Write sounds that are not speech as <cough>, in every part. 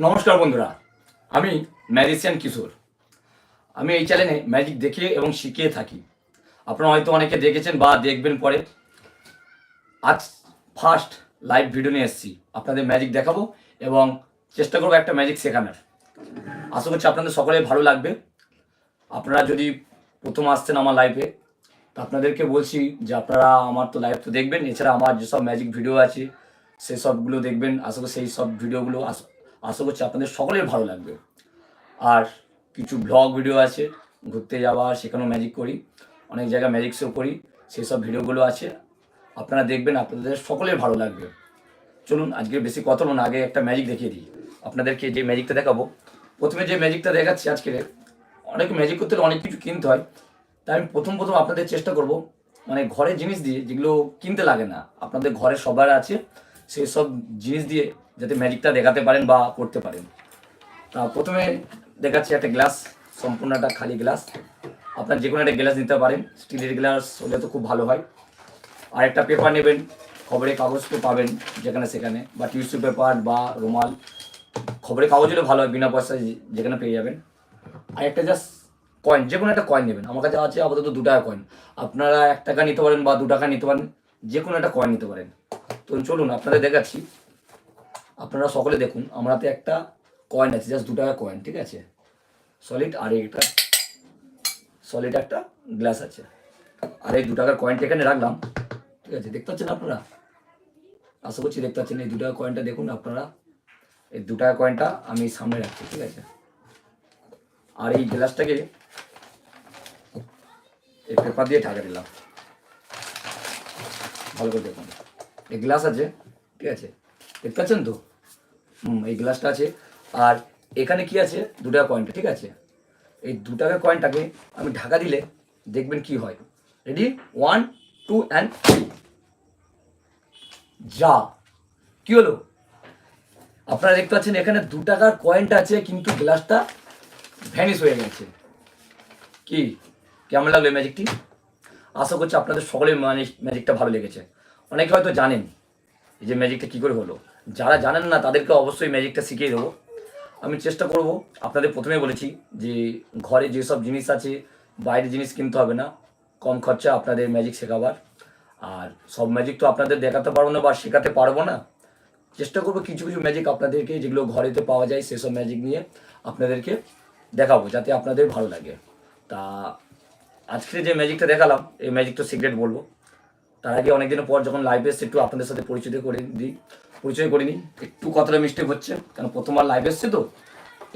নমস্কার বন্ধুরা, আমি ম্যাজিশিয়ান কিশোর। আমি এই চ্যানেলে ম্যাজিক দেখিয়ে এবং শিখিয়ে থাকি। আপনারা হয়তো অনেকে দেখেছেন বা দেখবেন পরে। আজ ফার্স্ট লাইভ ভিডিও নিয়ে এসেছি। আপনাদের ম্যাজিক দেখাবো এবং চেষ্টা করব একটা ম্যাজিক শেখানোর। আশা করছি আপনাদের সকলে ভালো লাগবে। আপনারা যদি প্রথম আসছেন আমার লাইভে তো আপনাদেরকে বলছি যে আপনারা আমার তো লাইভ তো দেখবেন। এছাড়া আমার যেসব ম্যাজিক ভিডিও আছে সেই সবগুলো দেখবেন। আশা করি সেই সব ভিডিওগুলো আশ- আশা করছি আপনাদের সকলের ভালো লাগবে। আর কিছু ব্লগ ভিডিও আছে, ঘুরতে যাওয়া সেখানেও ম্যাজিক করি, অনেক জায়গায় ম্যাজিক শো করি সেই সব ভিডিওগুলো আছে। আপনারা দেখবেন, আপনাদের সকলের ভালো লাগবে। চলুন আজকে বেশি কথা বলুন আগে একটা ম্যাজিক দেখিয়ে দিই। আপনাদেরকে যে ম্যাজিকটা দেখাবো, প্রথমে যে ম্যাজিকটা দেখাচ্ছি আজকে, অনেক ম্যাজিক করতে হলে অনেক কিছু কিনতে হয়। তাই আমি প্রথম প্রথম আপনাদের চেষ্টা করব মানে ঘরের জিনিস দিয়ে যেগুলো কিনতে লাগে না, আপনাদের ঘরে সবার আছে সেই সব জিনিস দিয়ে যাতে ম্যাজিকটা দেখাতে পারেন বা করতে পারেন। তা প্রথমে দেখাচ্ছি একটা গ্লাস সম্পূর্ণ একটা খালি গ্লাস আপনার যে কোনো একটা গ্লাস নিতে পারেন। স্টিলের গ্লাস হলে তো খুব ভালো হয়। আর একটা পেপার নেবেন, খবরের কাগজ তো পাবেন যেখানে সেখানে, বা টিস্যু পেপার বা রুমাল। খবরের কাগজ হলে ভালো হয়, বিনা পয়সায় যেখানে পেয়ে যাবেন। আর একটা জাস্ট কয়েন যে কোনো একটা কয়েন নেবেন। আমার কাছে আছে আপাতত দু টাকা কয়েন আপনারা এক টাকা নিতে পারেন বা দু টাকা নিতে পারেন যে কোনো একটা কয়েন নিতে পারেন। তো চলুন, আপনাদের দেখাচ্ছি। আপনারা সকলে দেখুন আমার হাতে একটা কয়েন আছে জাস্ট দু টাকা কয়েন ঠিক আছে? সলিড আর একটা সলিড একটা গ্লাস আছে। আর এই দু টাকার কয়েনটা এখানে রাখলাম, ঠিক আছে? দেখতে পাচ্ছেন আপনারা? আশা করছি দেখতে পাচ্ছেন, এই দু টাকা কয়েনটা দেখুন আপনারা। এই দু টাকা কয়েনটা আমি সামনে রাখছি, ঠিক আছে? আর এই গ্লাসটাকে এই পেপার দিয়ে ঢাকা দিলাম। ভালো করে দেখুন। এই গ্লাস আছে, ঠিক আছে? দেখতে পাচ্ছেন তো? এই গ্লাসটা আছে। আর এখানে কি আছে? দু টাকা কয়েনটা ঠিক আছে? এই দু টাকা কয়েনটাকে আমি ঢাকা দিলে দেখবেন কি হয়। Ready one two and three যা। কি হলো? আপনারা দেখতে পাচ্ছেন এখানে দু টাকার কয়েনটা আছে, কিন্তু গ্লাসটা ভ্যানিশ হয়ে গেছে। কি? কেমন লাগল ম্যাজিকটি আশা করছি আপনাদের সকলের মানে ম্যাজিকটা ভালো লেগেছে। অনেকে হয়তো জানেন যে ম্যাজিকটা কী করে হলো। যারা জানেন না, তাদেরকে অবশ্যই ম্যাজিকটা শিখিয়ে দেবো। আমি চেষ্টা করব, আপনাদের প্রথমে বলেছি যে ঘরে যেসব জিনিস আছে, বাইরের জিনিস কিনতে হবে না। কম খরচা আপনাদের ম্যাজিক শেখাবার। আর সব ম্যাজিক তো আপনাদের দেখাতে পারব না বা শেখাতে পারব না। চেষ্টা করব কিছু কিছু ম্যাজিক আপনাদেরকে, যেগুলো ঘরেতে পাওয়া যায়, সেসব ম্যাজিক নিয়ে আপনাদেরকে দেখাবো, যাতে আপনাদের ভালো লাগে। তা আজকে যে ম্যাজিকটা দেখালাম, এই ম্যাজিকটা সিক্রেট বলব। তার আগে অনেকদিন পর যখন লাইভে এসছে একটু আপনাদের সাথে পরিচিত করে দিই। পরিচয় করিনি। একটু কথাটা মিস্টেক হচ্ছে কারণ প্রথমবার লাইভ এসছে তো,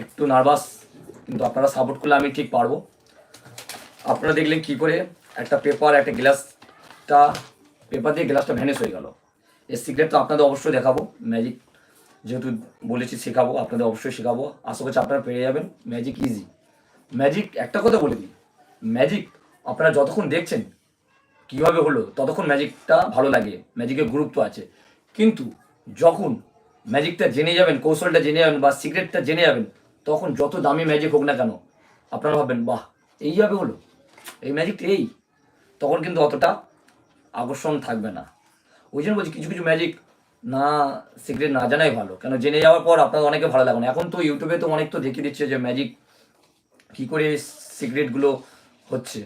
একটু নার্ভাস কিন্তু আপনারা সাপোর্ট করলে আমি ঠিক পারব। আপনারা দেখলেন কি করে, একটা পেপার একটা গ্লাসটা পেপার দিয়ে গ্লাসটা ভ্যানিশ হয়ে গেল। এর সিক্রেট তো আপনাদের অবশ্যই দেখাবো ম্যাজিক যেহেতু বলেছি শেখাবো, আপনাদের অবশ্যই শেখাবো। আশা করছি আপনারা পেরে যাবেন ম্যাজিক ইজি ম্যাজিক একটা কথা বলে দিই ম্যাজিক আপনারা যতক্ষণ দেখছেন, কীভাবে হলো, ততক্ষণ ম্যাজিকটা ভালো লাগে ম্যাজিকের গুরুত্ব আছে। কিন্তু যখন ম্যাজিকটা জেনে যাবেন, কৌশলটা জেনে যাবেন বা সিক্রেটটা জেনে যাবেন, তখন যত দামি ম্যাজিক হোক না কেন, আপনারা ভাববেন, বাহ এইভাবে হলো। এই ম্যাজিকটা এই। তখন কিন্তু অতটা আকর্ষণ থাকবে না। ওই জন্য বলছি, কিছু কিছু ম্যাজিক না সিক্রেট না জানাই ভালো। কেন, জেনে যাওয়ার পর আপনার অনেকে ভালো লাগে না। এখন তো ইউটিউবে তো অনেক তো দেখিয়ে দিচ্ছে যে ম্যাজিক কী করে সিক্রেটগুলো হচ্ছে।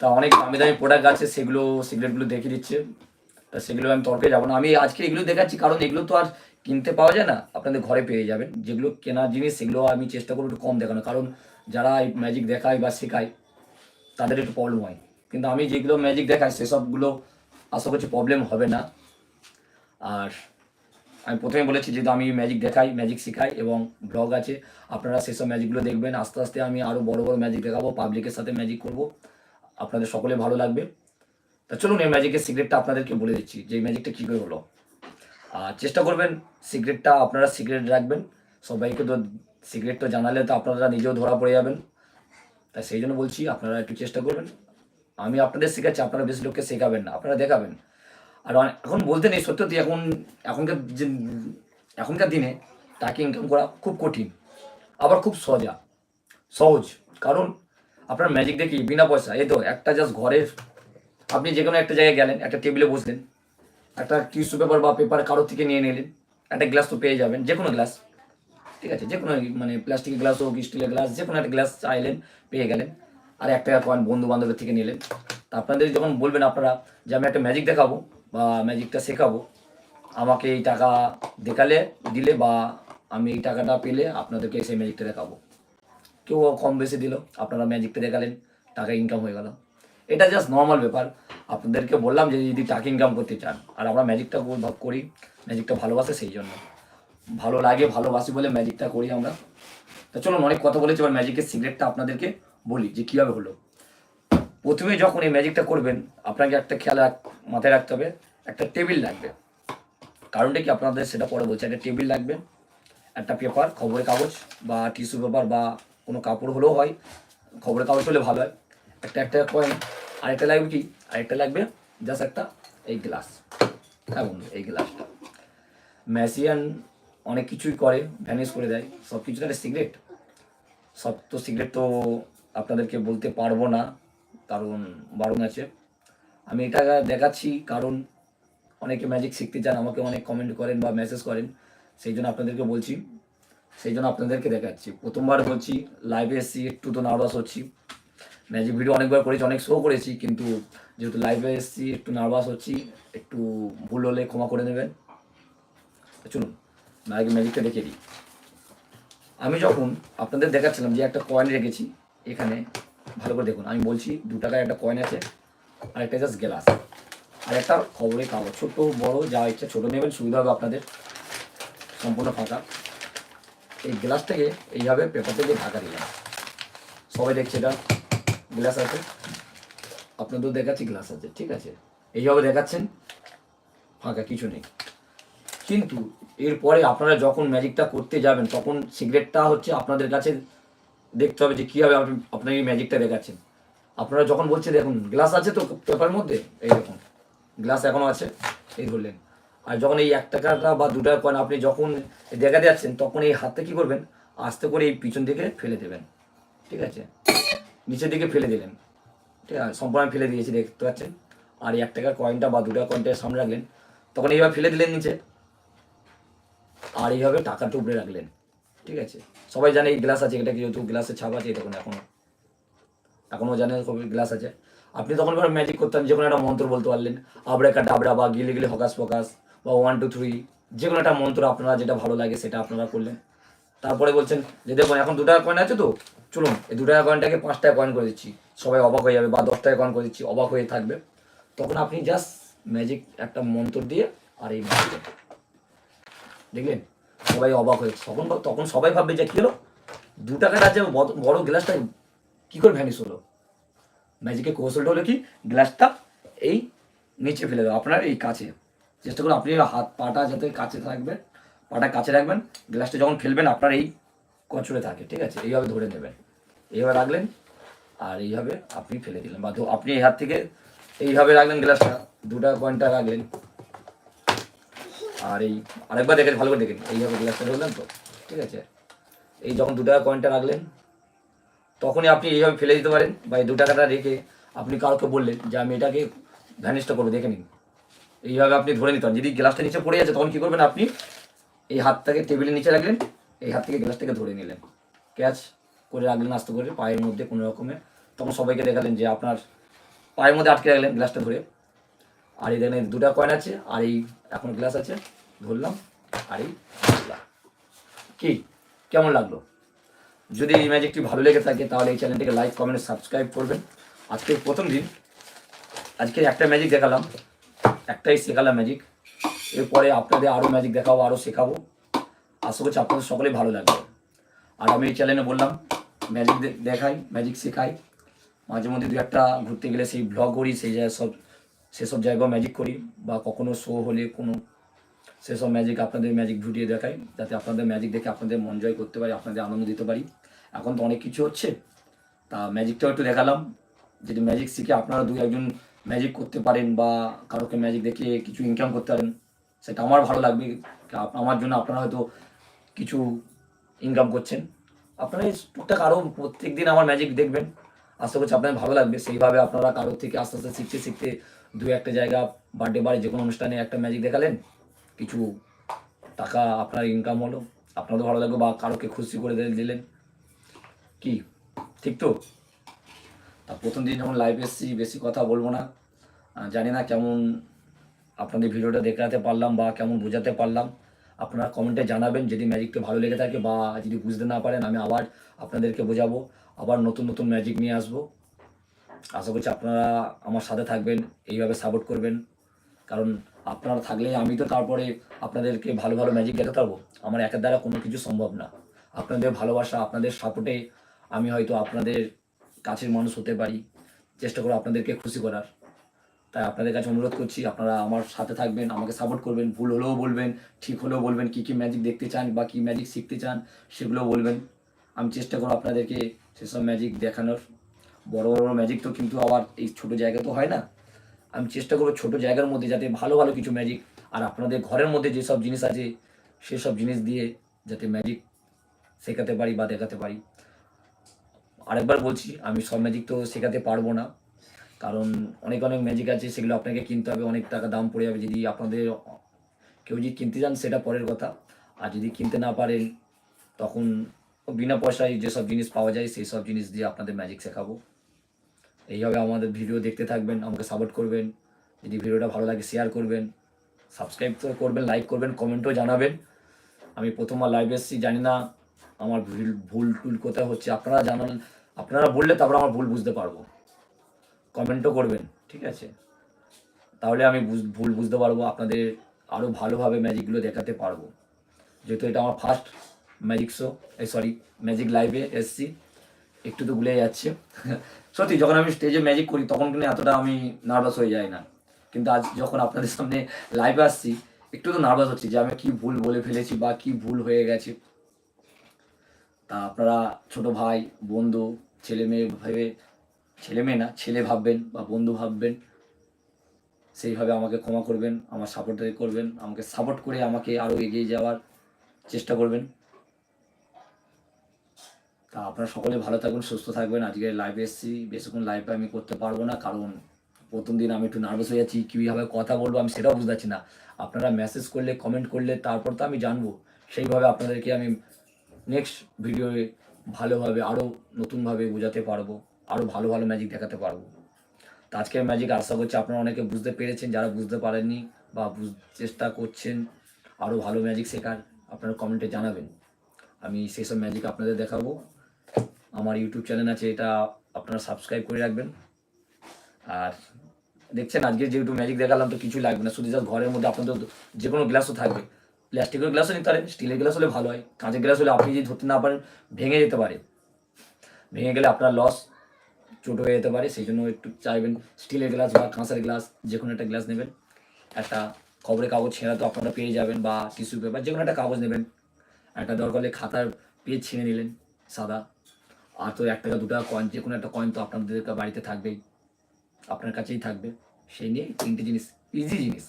তা অনেক দামি দামি প্রোডাক্ট আছে, সেগুলো সিগারেটগুলো দেখিয়ে দিচ্ছে। সেগুলো আমি তর্কে যাব না। আমি আজকে এগুলো দেখাচ্ছি, কারণ এগুলো তো আর কিনতে পাওয়া যায় না। আপনাদের ঘরে পেয়ে যাবেন। যেগুলো কেনা জিনিস, সেগুলো আমি চেষ্টা করব একটু কম দেখানো কারণ যারা এই ম্যাজিক দেখায় বা শেখায়, তাদের একটু প্রবলেম হয়। কিন্তু আমি যেগুলো ম্যাজিক দেখাই, সেসবগুলো আশা করছি প্রবলেম হবে না। আর আমি প্রথমে বলেছি, যেহেতু আমি ম্যাজিক দেখাই ম্যাজিক শেখাই এবং ব্লগ আছে, আপনারা সেসব ম্যাজিকগুলো দেখবেন। আস্তে আস্তে আমি আরও বড় বড় ম্যাজিক দেখাবো পাবলিকের সাথে ম্যাজিক করব। আপনাদের সকলে ভালো লাগবে। তা চলুন, এই ম্যাজিকের সিক্রেটটা আপনাদেরকে বলে দিচ্ছি যে এই ম্যাজিকটা কী করে হলো। আর চেষ্টা করবেন সিক্রেটটা আপনারা সিক্রেট রাখবেন। সবাইকে তো সিক্রেট তো জানালে তো আপনারা নিজেও ধরা পড়ে যাবেন। তাই সেই জন্য বলছি, আপনারা একটু চেষ্টা করবেন। আমি আপনাদের শেখাচ্ছি, আপনারা বেশি লোককে শেখাবেন না, আপনারা দেখাবেন। আর এখন বলতে নেই, সত্যি এখন, এখনকার যে এখনকার দিনে টাকা ইনকাম করা খুব কঠিন, আবার খুব সজা, সহজ। কারণ আপনার ম্যাজিক দেখি, বিনা পয়সা এই তো, একটা জাস্ট ঘরের আপনি যে কোনো একটা জায়গায় গেলেন, একটা টেবিলে বসলেন, একটা টিস্যু পেপার বা পেপার কারোর থেকে নিয়ে নিলেন, একটা গ্লাস তো পেয়ে যাবেন যে কোনো গ্লাস ঠিক আছে যে কোনো মানে প্লাস্টিকের গ্লাস হোক স্টিলের গ্লাস যে কোনো একটা গ্লাস চাইলেন, পেয়ে গেলেন, আর এক টাকা কয়েন বন্ধু বান্ধবের থেকে নিলেন। তা আপনাদের যখন বলবেন আপনারা যে আমি একটা ম্যাজিক দেখাবো বা ম্যাজিকটা শেখাবো, আমাকে এই টাকা দেখালে, দিলে বা আমি এই টাকাটা পেলে আপনাদেরকে সেই ম্যাজিকটা দেখাবো। কেউ কম বেশি দিল, আপনারা ম্যাজিকটা দেখালেন, টাকা ইনকাম হয়ে গেল। এটা জাস্ট নর্মাল ব্যাপার। আপনাদেরকে বললাম যে যদি টাকা ইনকাম করতে চান, আর আমরা ম্যাজিকটা করি ম্যাজিকটা ভালোবাসে সেই জন্য। ভালো লাগে, ভালোবাসি বলে ম্যাজিকটা করি আমরা। তা চলুন, অনেক কথা বলেছি, এবার ম্যাজিকের সিক্রেটটা আপনাদেরকে বলি যে কীভাবে হলো। প্রথমে যখন এই ম্যাজিকটা করবেন, আপনাকে একটা খেয়াল মাথায় রাখতে হবে, একটা টেবিল লাগবে। কারণটা কি আপনাদের সেটা পরে বলছি, একটা টেবিল লাগবে, একটা পেপার খবরের কাগজ বা টিস্যু পেপার বা কোনো কাপড় হলেও হয়, খবরের কাগজ হলে ভালো হয়। একটা একটা কয়েন আরেকটা লাগবে কি? আরেকটা লাগবে জাস্ট একটা, এই গ্লাস হ্যাঁ বন্ধু, এই গ্লাসটা ম্যাসিয়ান অনেক কিছুই করে ভ্যানিশ করে দেয়। সব কিছু একটা সিগারেট সব তো সিগারেট তো আপনাদেরকে বলতে পারব না, কারণ বারণ আছে। আমি এটা দেখাচ্ছি কারণ অনেকে ম্যাজিক শিখতে চান, আমাকে অনেক কমেন্ট করেন বা মেসেজ করেন, সেই জন্য আপনাদেরকে বলছি। সেই জন্য আপনাদেরকে দেখাচ্ছি। প্রথমবার বলছি লাইভে এসেছি, একটু তো নার্ভাস হচ্ছি। ম্যাজিক ভিডিও অনেকবার করেছি, অনেক শো করেছি, কিন্তু যেহেতু লাইভে এসেছি, একটু নার্ভাস হচ্ছি, একটু ভুল হলে ক্ষমা করে নেবেন। চলুন আগে ম্যাজিকটা দেখিয়ে দিই। আমি যখন আপনাদের দেখাচ্ছিলাম যে একটা কয়েন রেখেছি, এখানে ভালো করে দেখুন, আমি বলছি দু টাকার একটা কয়েন আছে, আর একটা জাস্ট গ্লাস আর একটা খবরের কাগজ ছোট বড় যা ইচ্ছা, ছোট নেবেন, সুবিধা হবে আপনাদের। সম্পূর্ণ ফাঁকা। এই গ্লাসটাকে এইভাবে পেপার থেকে ঢাকা দিলাম। সবাই দেখছে এটা? গ্লাস আছে। আপনাদের দেখাচ্ছি, গ্লাস আছে, ঠিক আছে? এইভাবে দেখাচ্ছেন, ফাঁকা কিছু নেই। কিন্তু এরপরে আপনারা যখন ম্যাজিকটা করতে যাবেন, তখন সিগারেটটা হচ্ছে আপনাদের কাছে দেখতে হবে যে কীভাবে আপনি, আপনার এই ম্যাজিকটা দেখাচ্ছেন। আপনারা যখন বলছে, দেখুন, গ্লাস আছে তো পেপারের মধ্যে? এই দেখুন, গ্লাস এখনও আছে, এই ধরলেন। আর যখন এই এক টাকাটা বা দু টাকা কয়েন আপনি যখন দেখাতে যাচ্ছেন, তখন এই হাতে কী করবেন? আস্তে করে এই পিছন দিকে ফেলে দেবেন, ঠিক আছে? নিচের দিকে ফেলে দিলেন। ঠিক আছে, সম্পূর্ণ ফেলে দিয়েছি, দেখতে পাচ্ছেন? আর এক টাকার কয়েনটা বা দু টাকা কয়েনটা সামনে রাখলেন, তখন এইভাবে ফেলে দিলেন নিচে। আর এইভাবে টাকাটা উপরে রাখলেন, ঠিক আছে? সবাই জানে এই গ্লাস আছে, এটা যেহেতু গ্লাসের ছাপ আছে তখন এখনও। এখনও জানে গ্লাস আছে? আপনি তখন করে ম্যাজিক করতেন যে কোনো একটা মন্ত্র বলতে পারলেন। আবড়া কাটাবড়া বা গিলে গিলে হকাস ফকাস বা ওয়ান টু থ্রি যে কোনো একটা মন্ত্র আপনারা যেটা ভালো লাগে সেটা আপনারা করলেন। তারপরে বলছেন যে দেখুন, এখন দু টাকা কয়েন আছে তো, চলুন, এই দু টাকা কয়েনটাকে পাঁচ টাকা কয়েন করে দিচ্ছি। সবাই অবাক হয়ে যাবে বা দশ টাকা কয়েন করে দিচ্ছি, অবাক হয়ে থাকবে। তখন আপনি জাস্ট ম্যাজিক একটা মন্ত্র দিয়ে আর এই দেখলেন? সবাই অবাক হয়ে তখন তখন সবাই ভাববে যে কী হলো? দু আছে বড়- বড় গ্লাসটা কী করে ভ্যানিস হলো? ম্যাজিকের কৌশলটা হলো কি? গ্লাসটা এই নিচে ফেলে দেবো আপনার এই কাছে। চেষ্টা করুন, আপনি হাত, পাটা যাতে কাছে থাকবে। পাটা কাছে রাখবেন, গ্লাসটা যখন ফেলবেন, আপনার এই কচুরে থাকে, ঠিক আছে? এইভাবে ধরে নেবেন। এইভাবে রাখলেন, আর এইভাবে আপনি ফেলে দিলেন। বা আপনি এই হাত থেকে এইভাবে রাখলেন গ্লাসটা, দুটা কয়েনটা রাখলেন। আর এই আরেকবার দেখেন, ভালো করে দেখেন, এইভাবে গ্লাসটা ধরলেন তো, ঠিক আছে? এই যখন দু টাকা কয়েনটা রাখলেন, তখনই আপনি এইভাবে ফেলে দিতে পারেন, বা এই দু টাকাটা রেখে আপনি কাউকে বললেন যে, আমি এটাকে ভ্যানিশটা করব, দেখে নিন। এইভাবে আপনি ধরে নিতে পারেন। যদি গ্লাসটা নিচে পড়ে যাচ্ছে, তখন কী করবেন আপনি? এই হাতটাকে টেবিলের নিচে রাখলেন, এই হাত থেকে গ্লাসটাকে ধরে নিলেন। ক্যাচ করে রাখলেন, আস্তে করে পায়ের মধ্যে কোনো রকমে। তখন সবাইকে দেখালেন যে আপনার পায়ের মধ্যে আটকে রাখলেন গ্লাসটা ধরে। আর এই দেখেন দুটা কয়েন আছে, আর এই এখন গ্লাস আছে, ধরলাম, আর এই। কি? কেমন লাগল? যদি এই ম্যাজিকটি ভালো লেগে থাকে, তাহলে এই চ্যানেলটিকে লাইক কমেন্ট সাবস্ক্রাইব করবেন। আজকে প্রথম দিন আজকে একটা ম্যাজিক দেখালাম, একটাই শেখালাম ম্যাজিক এরপরে আপনাদের আরও ম্যাজিক দেখাবো আরও শেখাবো। আশা করছি আপনাদের সকলেই ভালো লাগবে। আর আমি এই চ্যানেলে বললাম ম্যাজিক দেখাই ম্যাজিক শেখাই। মাঝে মধ্যে দু একটা ঘুরতে গেলে সেই ব্লগ করি, সেই জায়গায় সব সেসব জায়গায় ম্যাজিক করি, বা কখনো শো হলে কোনো সেসব ম্যাজিক আপনাদের ম্যাজিক ভিডিও দেখাই, যাতে আপনাদের ম্যাজিক দেখে আপনাদের মন জয় করতে পারি, আপনাদের আনন্দ দিতে পারি। এখন তো অনেক কিছু হচ্ছে, তা ম্যাজিকটাও একটু দেখালাম। যদি ম্যাজিক শিখে আপনারা দু একজন ম্যাজিক করতে পারেন, বা কারোকে ম্যাজিক দেখে কিছু ইনকাম করতে পারেন সেটা আমার ভালো লাগবে। আমার জন্য আপনারা হয়তো কিছু ইনকাম করছেন। আপনারা টুকটাক আরও প্রত্যেক দিন আমার ম্যাজিক দেখবেন। আশা করছি আপনাদের ভালো লাগবে। সেইভাবে আপনারা কারোর থেকে আস্তে আস্তে শিখতে শিখতে দু একটা জায়গা বার্থডে বাড়ি যে কোনো অনুষ্ঠানে একটা ম্যাজিক দেখালেন, কিছু টাকা আপনার ইনকাম হলো। আপনাদের ভালো লাগবে বা কারোকে খুশি করে দিলেন। কি? ঠিক তো? তা প্রথম দিন যখন লাইভ এসেছি, বেশি কথা বলব না। জানি না কেমন আপনাদের ভিডিওটা দেখাতে পারলাম বা কেমন বোঝাতে পারলাম, আপনারা কমেন্টে জানাবেন। যদি ম্যাজিকটা ভালো লেগে থাকে বা যদি বুঝতে না পারেন, আমি আবার আপনাদেরকে বোঝাবো। আবার নতুন নতুন ম্যাজিক নিয়ে আসব। আশা করছি আপনারা আমার সাথে থাকবেন, এইভাবে সাপোর্ট করবেন। কারণ আপনারা থাকলে আমি তো তারপরে আপনাদেরকে ভালো ভালো ম্যাজিক দেখাতে পারব। আমার একের দ্বারা কোনো কিছু সম্ভব না। আপনাদের ভালোবাসা, আপনাদের সাপোর্টে আমি হয়তো আপনাদের কাছের মানুষ হতে পারি। চেষ্টা করব আপনাদেরকে খুশি করার। তাই আপনাদের কাছে অনুরোধ করছি, আপনারা আমার সাথে থাকবেন, আমাকে সাপোর্ট করবেন, ভুল হলেও বলবেন, ঠিক হলেও বলবেন, কী কী ম্যাজিক দেখতে চান বা কী ম্যাজিক শিখতে চান সেগুলো বলবেন। আমি চেষ্টা করব আপনাদেরকে সেসব ম্যাজিক দেখানোর। বড় বড় ম্যাজিক তো কিন্তু আবার এই ছোট জায়গা তো হয় না। আমি চেষ্টা করব ছোট জায়গার মধ্যে যাতে ভালো ভালো কিছু ম্যাজিক আর আপনাদের ঘরের মধ্যে যেসব জিনিস আছে, সেসব জিনিস দিয়ে যাতে ম্যাজিক শেখাতে পারি বা দেখাতে পারি। আরেকবার বলছি, আমি সব ম্যাজিক তো শেখাতে পারব না। কারণ অনেক অনেক ম্যাজিক আছে, সেগুলো আপনাকে কিনতে হবে, অনেক টাকা দাম পড়ে যাবে যদি আপনাদের, কেউ যদি কিনতে যান সেটা পরের কথা। আর যদি কিনতে না পারেন, তখন বিনা পয়সায় যেসব জিনিস পাওয়া যায়, সেই সব জিনিস দিয়ে আপনাদের ম্যাজিক শেখাবো। এইভাবে আমাদের ভিডিও দেখতে থাকবেন, আমাকে সাপোর্ট করবেন। যদি ভিডিওটা ভালো লাগে শেয়ার করবেন। সাবস্ক্রাইব তো করবেন লাইক করবেন কমেন্টও জানাবেন। আমি প্রথমবার লাইভ এসেছি, জানি না আমার ভুল ভুল টুল কোথায় হচ্ছে। আপনারা জানান, আপনারা বললে তারপর আমার ভুল বুঝতে পারব। কমেন্টও করবেন, ঠিক আছে? তাহলে আমি ভুল বুঝতে পারব, আপনাদের আরও ভালোভাবে ম্যাজিকগুলো দেখাতে পারব। যেহেতু এটা আমার ফার্স্ট ম্যাজিক শো এই সরি ম্যাজিক লাইভে এসছি, একটু তো ভুলে যাচ্ছে। <laughs> সত্যি, যখন আমি স্টেজে ম্যাজিক করি, তখন কিন্তু এতটা আমি নার্ভাস হয়ে যাই না। কিন্তু আজ যখন আপনাদের সামনে লাইভে আসছি, একটু তো নার্ভাস হচ্ছি যে আমি কি ভুল বলে ফেলেছি বা কি ভুল হয়ে গেছে। তা আপনারা ছোট ভাই, বন্ধু, ছেলে মেয়ে ভেবে ছেলে মেয়ে না, ছেলে ভাববেন বা বন্ধু ভাববেন, সেইভাবে আমাকে ক্ষমা করবেন, আমার সাপোর্ট করবেন, আমাকে সাপোর্ট করে আমাকে আরও এগিয়ে যাওয়ার চেষ্টা করবেন। তা আপনারা সকলে ভালো থাকবেন সুস্থ থাকবেন। আজকে লাইভে এসেছি, বেশিক্ষণ লাইভে আমি করতে পারব না, কারণ প্রথম দিন আমি একটু নার্ভাস হয়ে যাচ্ছি কীভাবে কথা বলব আমি সেটাও বুঝতে পারছি না। আপনারা মেসেজ করলে কমেন্ট করলে, তারপর তো আমি জানব। সেইভাবে আপনাদেরকে আমি নেক্সট ভিডিওয়ে ভালোভাবে আরও নতুনভাবে বোঝাতে পারব। আরও ভালো ভালো ম্যাজিক দেখাতে পারব। তো আজকের ম্যাজিক আশা করছি আপনারা অনেকে বুঝতে পেরেছেন, যারা বুঝতে পারেননি বা চেষ্টা করছেন আরও ভালো ম্যাজিক শেখার, আপনারা কমেন্টে জানাবেন। আমি সেই সব ম্যাজিক আপনাদের দেখাবো। আমার ইউটিউব চ্যানেল আছে, এটা আপনারা সাবস্ক্রাইব করে রাখবেন। আর দেখছেন, আজকে যেহেতু ম্যাজিক দেখালাম তো কিছু লাগবে না। শুধু যা ঘরের মধ্যে আপনাদের যে কোনো গ্লাসও থাকবে। প্লাস্টিকের গ্লাসও নিতে পারেন স্টিলের গ্লাস হলে ভালো হয়। কাঁচের গ্লাস হলে আপনি যদি ধরতে না পারেন, ভেঙে যেতে পারে। ভেঙে গেলে আপনার লস ছোট হয়ে যেতে পারে, সেই জন্য একটু চাইবেন স্টিলের গ্লাস বা কাঁচের গ্লাস যে কোনো একটা গ্লাস নেবেন। একটা খবরের কাগজ ছেঁড়া তো আপনারা পেয়ে যাবেন বা টিস্যু পেপার যে কোনো একটা কাগজ নেবেন। একটা দরকার হলে খাতার পেজ ছিঁড়ে নিলেন, সাদা। আর তো এক টাকা দু টাকা কয়েন যে কোনো একটা কয়েন তো আপনাদের বাড়িতে থাকবেই, আপনার কাছেই থাকবে। সেই নিয়ে তিনটে জিনিস ইজি জিনিস।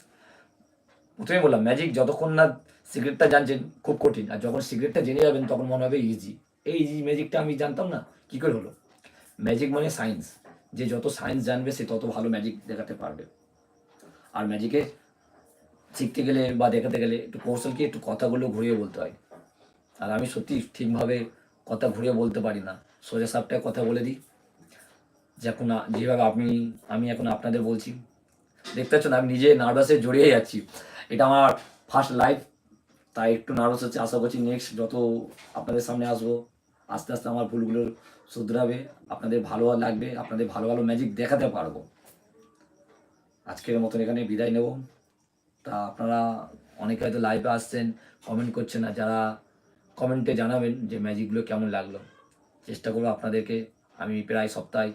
প্রথমে বললাম ম্যাজিক যতক্ষণ না সিগারেটটা জানছেন, খুব কঠিন। আর যখন সিগারেটটা জেনে যাবেন, তখন মনে হবে ইজি এই ইজি ম্যাজিকটা আমি জানতাম না, কী করে হলো? ম্যাজিক মানে সায়েন্স যে যত সায়েন্স জানবে, সে তত ভালো ম্যাজিক দেখাতে পারবে। আর ম্যাজিকে শিখতে গেলে বা দেখাতে গেলে একটু কৌশলকে, একটু কথাগুলো ঘুরিয়ে বলতে হয়। আর আমি সত্যি ঠিকভাবে কথা ঘুরিয়ে বলতে পারি না। সোজা সাপটায় কথা বলে দিই। যখন যেভাবে আপনি, আমি এখন আপনাদের বলছি। দেখতে পাচ্ছেন, আমি নিজে নার্ভাসে জড়িয়ে যাচ্ছি। এটা আমার ফার্স্ট লাইফ তাই একটু নার্ভাস হচ্ছে। আশা করছি নেক্সট যত আপনাদের সামনে আসব, আস্তে আস্তে আমার ভুলগুলো শুধরাবে, আপনাদের ভালো লাগবে, আপনাদের ভালো ভালো ম্যাজিক দেখাতে পারব। আজকের মতন এখানে বিদায় নেব। তা আপনারা অনেকে হয়তো লাইভে আসছেন কমেন্ট করছেন না, যারা কমেন্টে জানাবেন যে ম্যাজিকগুলো কেমন লাগল। চেষ্টা করব আপনাদেরকে, আমি প্রায় সপ্তাহে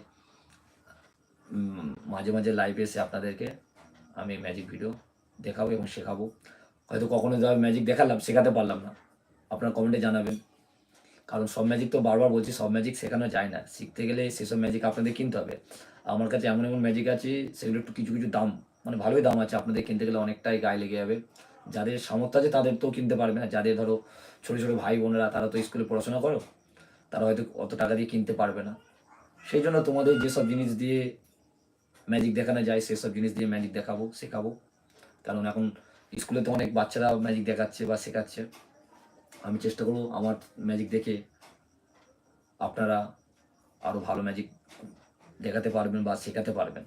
মাঝে মাঝে লাইভে এসে আপনাদেরকে আমি ম্যাজিক ভিডিও দেখাবো এবং শেখাবো। হয়তো কখনো ম্যাজিক দেখালাম, শেখাতে পারলাম না। আপনারা কমেন্টে জানাবেন। কারণ সব ম্যাজিক তো বারবার বলছি, সব ম্যাজিক শেখানো যায় না। শিখতে গেলে সেসব ম্যাজিক আপনাদের কিনতে হবে। আমার কাছে এমন এমন ম্যাজিক আছে, সেগুলো একটু কিছু কিছু দাম মানে ভালোই দাম আছে আপনাদের কিনতে গেলে অনেকটাই গায়ে লেগে যাবে। যাদের সামর্থ্য আছে তাদের তো কিনতে পারবে না। যাদের ধরো ছোটো ছোটো ভাই বোনেরা, তারা তো স্কুলে পড়াশোনা করো, তারা হয়তো অত টাকা দিয়ে কিনতে পারবে না। সেই জন্য তোমাদের যেসব জিনিস দিয়ে ম্যাজিক দেখানো যায়, সেসব জিনিস দিয়ে ম্যাজিক দেখাবো, শেখাবো। কারণ এখন স্কুলে তো অনেক বাচ্চারা ম্যাজিক দেখাচ্ছে বা শেখাচ্ছে। আমি চেষ্টা করব আমার ম্যাজিক দেখে আপনারা আরও ভালো ম্যাজিক দেখাতে পারবেন বা শেখাতে পারবেন।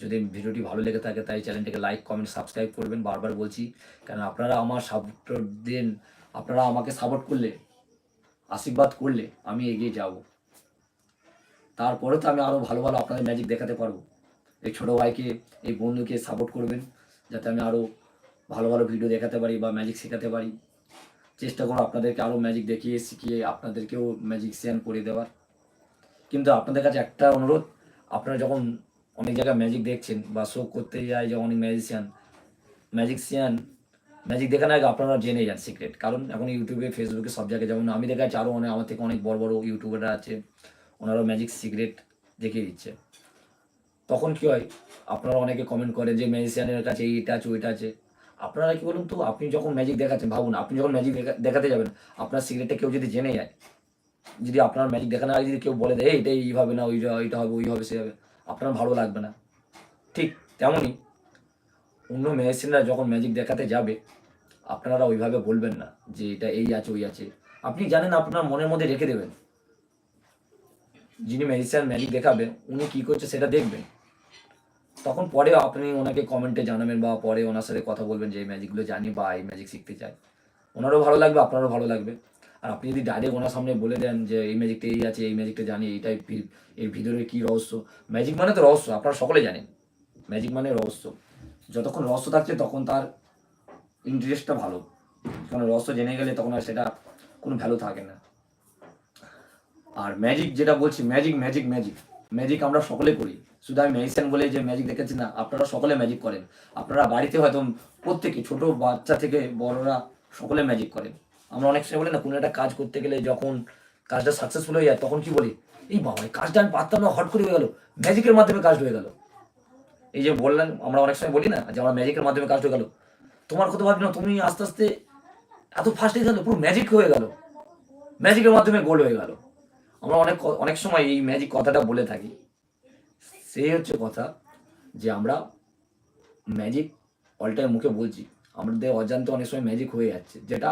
যদি ভিডিওটি ভালো লেগে থাকে, তাই চ্যানেলটিকে লাইক কমেন্ট সাবস্ক্রাইব করবেন। বারবার বলছি কারণ আপনারা আমার সাপোর্ট দিন, আপনারা আমাকে সাপোর্ট করলে, আশীর্বাদ করলে আমি এগিয়ে যাব। তারপরে তো আমি আরও ভালো ভালো আপনাদের ম্যাজিক দেখাতে পারব। এই ছোটো ভাইকে, এই বন্ধুকে সাপোর্ট করবেন, যাতে আমি আরও ভালো ভালো ভিডিও দেখাতে পারি বা ম্যাজিক শেখাতে পারি। চেষ্টা করো আপনাদেরকে আরও ম্যাজিক দেখিয়ে, শিখিয়ে আপনাদেরকেও ম্যাজিকশিয়ান করে দেওয়ার। কিন্তু আপনাদের কাছে একটা অনুরোধ, আপনারা যখন অনেক জায়গায় ম্যাজিক দেখছেন বা শো করতে যায় যে অনেক ম্যাজিশিয়ান ম্যাজিকশিয়ান ম্যাজিক দেখানোর আগে আপনারা জেনে যান সিক্রেট কারণ এখন ইউটিউবে ফেসবুকে সব জায়গায় যেমন আমি দেখাচ্ছি আরও অনেক, আমার থেকে অনেক বড় বড় ইউটিউবাররা আছে, ওনারাও ম্যাজিক সিক্রেট দেখিয়ে দিচ্ছে। তখন কি হয়, আপনারা অনেকে কমেন্ট করেন যে ম্যাজিশিয়ানের কাছে এইটা আছে, ওইটা আছে। আপনারা কি বলুন তো আপনি যখন ম্যাজিক দেখাচ্ছেন ভাবুন আপনি যখন ম্যাজিক দেখাতে যাবেন আপনার সিগারেটটা কেউ যদি জেনে যায় যদি আপনার ম্যাজিক দেখানোর আগে যদি কেউ বলে দেয় "এই, এটা এইভাবে না ওই এইটা হবে ওই হবে সে হবে আপনার ভালো লাগবে না। ঠিক তেমনই অন্য ম্যাজিশিয়ানরা যখন ম্যাজিক দেখাতে যাবে আপনারা ওইভাবে বলবেন না যে এটা এই আছে ওই আছে। আপনি জানেন আপনার মনের মধ্যে রেখে দেবেন। যিনি ম্যাজিশিয়ান ম্যাজিক দেখাবে উনি কি করছে সেটা দেখবেন। তখন পরে আপনি ওনাকে কমেন্টে জানাবেন বা পরে ওনার সাথে কথা বলবেন যে এই ম্যাজিকগুলো জানি বা এই ম্যাজিক শিখতে চাই। ওনারও ভালো লাগবে, আপনারও ভালো লাগবে। আর আপনি যদি ডাইরেক্ট ওনার সামনে বলে দেন যে এই ম্যাজিকটা এই আছে, এই ম্যাজিকটা জানি, এইটাই এর ভিতরে কী রহস্য? ম্যাজিক মানে তো রহস্য, আপনারা সকলে জানেন। ম্যাজিক মানে রহস্য। যতক্ষণ রহস্য থাকছে তখন তার ইন্টারেস্টটা ভালো। কারণ রহস্য জেনে গেলে তখন আর সেটা কোনো ভ্যালু থাকে না। আর ম্যাজিক যেটা বলছি ম্যাজিক ম্যাজিক ম্যাজিক ম্যাজিক আমরা সকলে করি। শুধু আমি ম্যাজিশিয়ান বলে যে ম্যাজিক দেখেছি না, আপনারা সকলে ম্যাজিক করেন। আপনারা বাড়িতে হয়তো প্রত্যেকে ছোট বাচ্চা থেকে বড়রা সকলে ম্যাজিক করেন। আমরা অনেক সময় বলি না, কোনো একটা কাজ করতে গেলে যখন কাজটা সাকসেসফুল হয়ে যায়, তখন কি বলি? এই বাবা, এই কাজটা আমি পারতাম না হট করে হয়ে গেল। ম্যাজিকের মাধ্যমে কাজ হয়ে গেল। এই যে বললেন আমরা অনেক সময় বলি না যে আমরা ম্যাজিকের মাধ্যমে কাজ হয়ে গেল। তোমার কথা ভাবি না, তুমি আস্তে আস্তে এত ফাস্ট হয়ে গেল, পুরো ম্যাজিক হয়ে গেল। ম্যাজিকের মাধ্যমে গোল হয়ে গেল। আমরা অনেক অনেক সময় এই ম্যাজিক কথাটা বলে থাকি। সেই হচ্ছে কথা যে আমরা ম্যাজিক অল টাইম মুখে বলছি। আমাদের অজান্তে অনেক সময় ম্যাজিক হয়ে যাচ্ছে। যেটা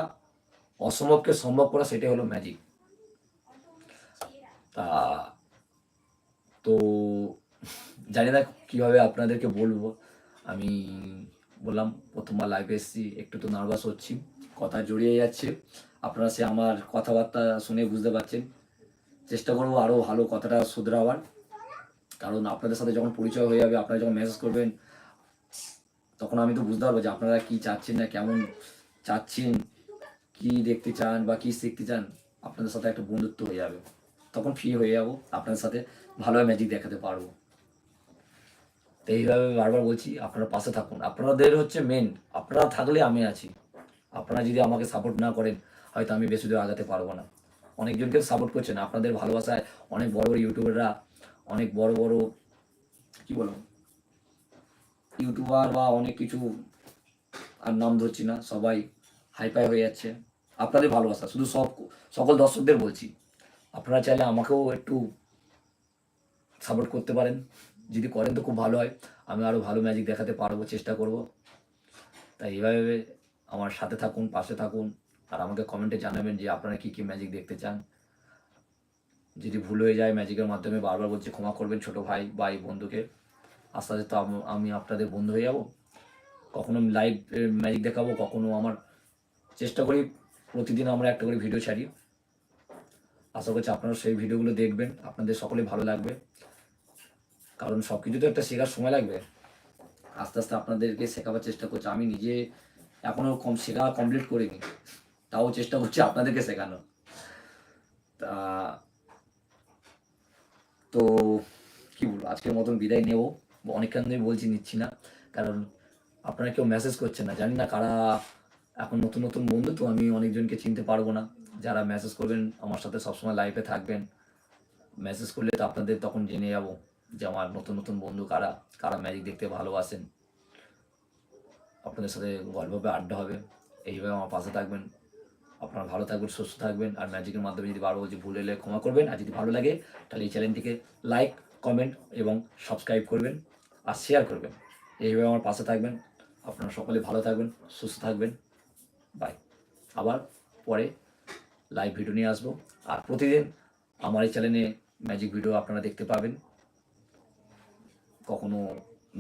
অসম্ভবকে সম্ভব করা সেটাই হলো ম্যাজিক তা তো জানি না কীভাবে আপনাদেরকে বলব। আমি বললাম, প্রথমবার লাইভে এসেছি, একটু তো নার্ভাস হচ্ছি। কথা জড়িয়ে যাচ্ছে। আপনারা সে আমার কথাবার্তা শুনে বুঝতে পারছেন। চেষ্টা করব আরও ভালো কথাটা শুধরাবার। কারণ আপনাদের সাথে যখন পরিচয় হয়ে যাবে, আপনারা যখন মেসেজ করবেন, তখন আমি তো বুঝতে পারব যে আপনারা কি চাচ্ছেন না, কেমন চাচ্ছেন, কি দেখতে চান বা কি শিখতে চান, আপনাদের সাথে একটা বন্ধুত্ব হয়ে যাবে। তখন ফ্রি হয়ে যাব, আপনাদের সাথে ভালোভাবে ম্যাজিক দেখাতে পারব। তো এইভাবে বারবার বলছি, আপনারা পাশে থাকুন। আপনাদের হচ্ছে মেন আপনারা থাকলে আমি আছি। আপনারা যদি আমাকে সাপোর্ট না করেন, হয়তো আমি বেশি দূর আগাতে পারব না। অনেকজনকে সাপোর্ট করছেন। আপনাদের ভালোবাসায় অনেক বড় বড় ইউটিউবাররা অনেক বড় বড়, কি বলব ইউটিউবার বা অনেক কিছু, আর নাম ধরছি না, সবাই হাইফাই হয়ে যাচ্ছে। আপনাদের ভালোবাসা, শুধু সব, সকল দর্শকদের বলছি। আপনারা চাইলে আমাকেও একটু সাপোর্ট করতে পারেন। যদি করেন তো খুব ভালো হয়। আমি আরও ভালো ম্যাজিক দেখাতে পারব, চেষ্টা করব। তাই এইভাবে আমার সাথে থাকুন, পাশে থাকুন। আর আমাকে কমেন্টে জানাবেন যে আপনারা কী কী ম্যাজিক দেখতে চান। যদি ভুল হয়ে যায় ম্যাজিকের মাধ্যমে বারবার বলছি, ক্ষমা করবেন ছোট ভাই বা এই বন্ধুকে। আস্তে আস্তে তো আমি আপনাদের বন্ধু হয়ে যাব। কখনো লাইভ ম্যাজিক দেখাবো, কখনো আমার চেষ্টা করি, প্রতিদিন আমরা একটা করে ভিডিও ছাড়ি। আশা করছি আপনারা সেই ভিডিওগুলো দেখবেন, আপনাদের সকলে ভালো লাগবে। কারণ সব কিছু তো একটা শেখার সময় লাগবে। আস্তে আস্তে আপনাদেরকে শেখাবার চেষ্টা করছি। আমি নিজে এখনও কম, শেখা কমপ্লিট করিনি। তাও চেষ্টা করছি আপনাদেরকে শেখানো তা তো কি বলব, আজকের মতন বিদায় নেব। অনেকক্ষণ ধরে বলছি নিচ্ছি না, কারণ আপনারা কেউ মেসেজ করছেন না। জানি না কারা এখন নতুন নতুন বন্ধু, তো আমি অনেকজনকে চিনতে পারব না। যারা মেসেজ করবেন, আমার সাথে সবসময় লাইভে থাকবেন। মেসেজ করলে তো আপনাদের তখন জেনে যাব যে আমার নতুন নতুন বন্ধু কারা কারা ম্যাজিক দেখতে ভালোবাসেন। আপনাদের সাথে গল্প হবে আড্ডা হবে, এইভাবে আমার পাশে থাকবেন। আপনারা ভালো থাকবেন, সুস্থ থাকবেন আর ম্যাজিকের মাধ্যমে যদি বারবার বলছি ভুল এলে ক্ষমা করবেন আর যদি ভালো লাগে তাহলে এই চ্যানেলটিকে লাইক কমেন্ট এবং সাবস্ক্রাইব করবেন আর শেয়ার করবেন। এইভাবে আমার পাশে থাকবেন। আপনারা সকলে ভালো থাকবেন, সুস্থ থাকবেন। বাই আবার পরে লাইভ ভিডিও নিয়ে আসব। আর প্রতিদিন আমার এই চ্যানেলে ম্যাজিক ভিডিও আপনারা দেখতে পাবেন। কখনো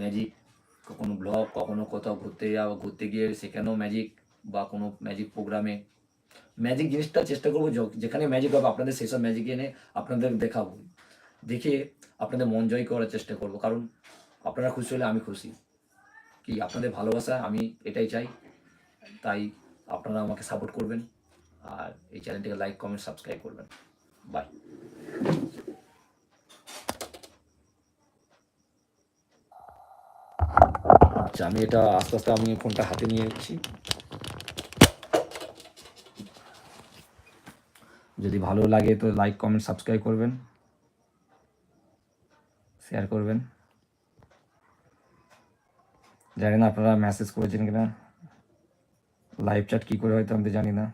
ম্যাজিক কখনো ব্লগ কখনো কোথাও ঘুরতে যাওয়া, ঘুরতে গিয়ে সেখানেও ম্যাজিক বা কোনো ম্যাজিক প্রোগ্রামে ম্যাজিক জিনিসটা চেষ্টা করব যেখানে ম্যাজিক হবে, আপনাদের সেসব ম্যাজিক এনে আপনাদের দেখাবো। দেখে আপনাদের মন জয় করার চেষ্টা করব। কারণ আপনারা খুশি হলে আমি খুশি। কি আপনাদের ভালোবাসা, আমি এটাই চাই। তাই আপনারা আমাকে সাপোর্ট করবেন। আর এই চ্যানেলটিকে লাইক কমেন্ট সাবস্ক্রাইব করবেন। বাই আচ্ছা আমি এটা আস্তে আস্তে আমি ফোনটা হাতে নিয়ে যাচ্ছি যদি ভালো লাগে তো লাইক কমেন্ট সাবস্ক্রাইব করবেন। শেয়ার করবেন। জানি না আপনারা মেসেজ করেছেন কিনা। লাইভ চ্যাট কী করে হয়তো আমি জানি না।